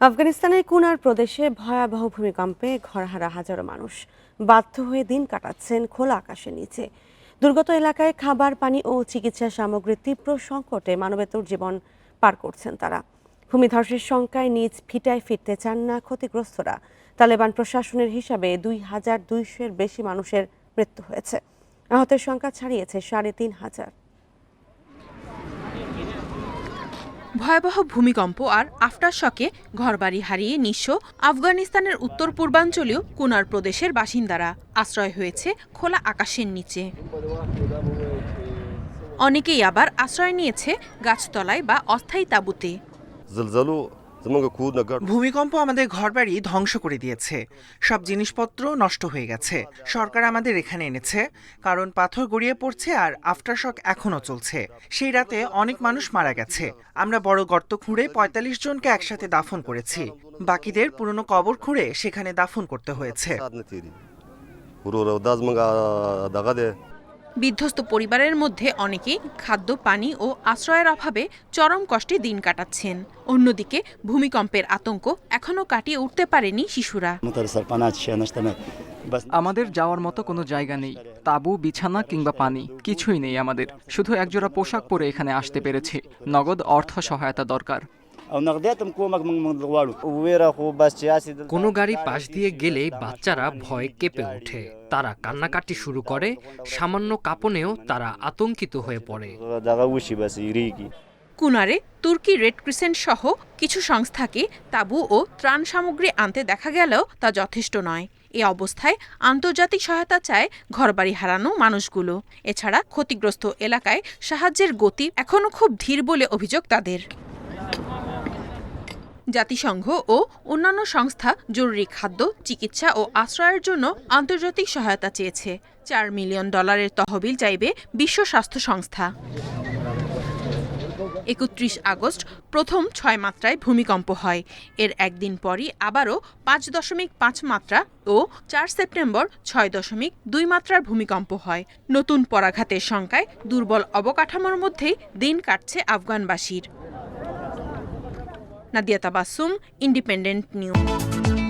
আফগানিস্তানের কুনার প্রদেশে ভয়াবহ ভূমিকম্পে ঘরহারা হাজারো মানুষ বাধ্য হয়ে দিন কাটাচ্ছেন খোলা আকাশের নিচে। দুর্গত এলাকায় খাবার, পানি ও চিকিৎসা সামগ্রীর তীব্র সংকটে মানবেতর জীবন পার করছেন তারা। ভূমিধসের শঙ্কায় নিজ ফিটায় ফিরতে চান না ক্ষতিগ্রস্তরা। তালেবান প্রশাসনের হিসাবে দুই হাজার দুইশোর বেশি মানুষের মৃত্যু হয়েছে। আহতের সংখ্যা ছাড়িয়েছে সাড়ে তিন হাজার। ভয়াবহ ভূমিকম্প আর আফটার শকে ঘরবাড়ি হারিয়ে নিঃস্ব আফগানিস্তানের উত্তর পূর্বাঞ্চলীয় কুনার প্রদেশের বাসিন্দারা আশ্রয় হয়েছে খোলা আকাশের নিচে। অনেকেই আবার আশ্রয় নিয়েছে গাছতলায় বা অস্থায়ী তাঁবুতে। ভূমিকম্প আমাদের ঘরবাড়ি ধ্বংস করে দিয়েছে সব জিনিসপত্র নষ্ট হয়ে গেছে সরকার আমাদের এখানে এনেছে কারণ পাথর গড়িয়ে পড়ছে আর আফটার শক এখনও চলছে সেই রাতে অনেক মানুষ মারা গেছে আমরা বড় গর্ত খুঁড়ে পঁয়তাল্লিশ জনকে একসাথে দাফন করেছি বাকিদের পুরনো কবর খুঁড়ে সেখানে দাফন করতে হয়েছে বিধ্বস্ত পরিবারের মধ্যে অনেকেই খাদ্য, পানি ও আশ্রয়ের অভাবে চরম কষ্টে দিন কাটাচ্ছেন। অন্যদিকে ভূমিকম্পের আতঙ্ক এখনও কাটিয়ে উঠতে পারেনি শিশুরা। আমাদের যাওয়ার মতো কোনো জায়গা নেই। তাবু, বিছানা কিংবা পানি, কিছুই নেই আমাদের। শুধু একজোড়া পোশাক পরে এখানে আসতে পেরেছি। নগদ অর্থ সহায়তা দরকার। কোনো গাড়ি পাশ দিয়ে গেলে বাচ্চারা ভয়ে কেঁপে ওঠে। তারা কান্নাকাটি শুরু করে সামান্য কাঁপনেও তারা আতঙ্কিত হয়ে পড়ে। কুনারে তুর্কি রেড ক্রিসেন্ট সহ কিছু সংস্থাকে তাবু ও ত্রাণ সামগ্রী আনতে দেখা গেলেও তা যথেষ্ট নয়। এ অবস্থায় আন্তর্জাতিক সহায়তা চায় ঘরবাড়ি হারানো মানুষগুলো। এছাড়া ক্ষতিগ্রস্ত এলাকায় সাহায্যের গতি এখনও খুব ধীর বলে অভিযোগ তাদের। জাতিসংঘ ও অন্যান্য সংস্থা জরুরি খাদ্য, চিকিৎসা ও আশ্রয়ের জন্য আন্তর্জাতিক সহায়তা চেয়েছে। চার মিলিয়ন ডলারের তহবিল চাইবে বিশ্ব স্বাস্থ্য সংস্থা। একত্রিশ আগস্ট প্রথম ছয় মাত্রায় ভূমিকম্প হয়। এর একদিন পরই আবারও পাঁচ দশমিক পাঁচ মাত্রা ও চার সেপ্টেম্বর ছয় দশমিক দুই মাত্রার ভূমিকম্প হয়। নতুন পরাঘাতের সংখ্যায় দুর্বল অবকাঠামোর মধ্যেই দিন কাটছে আফগানবাসীর। Nadia Tabassum Independent News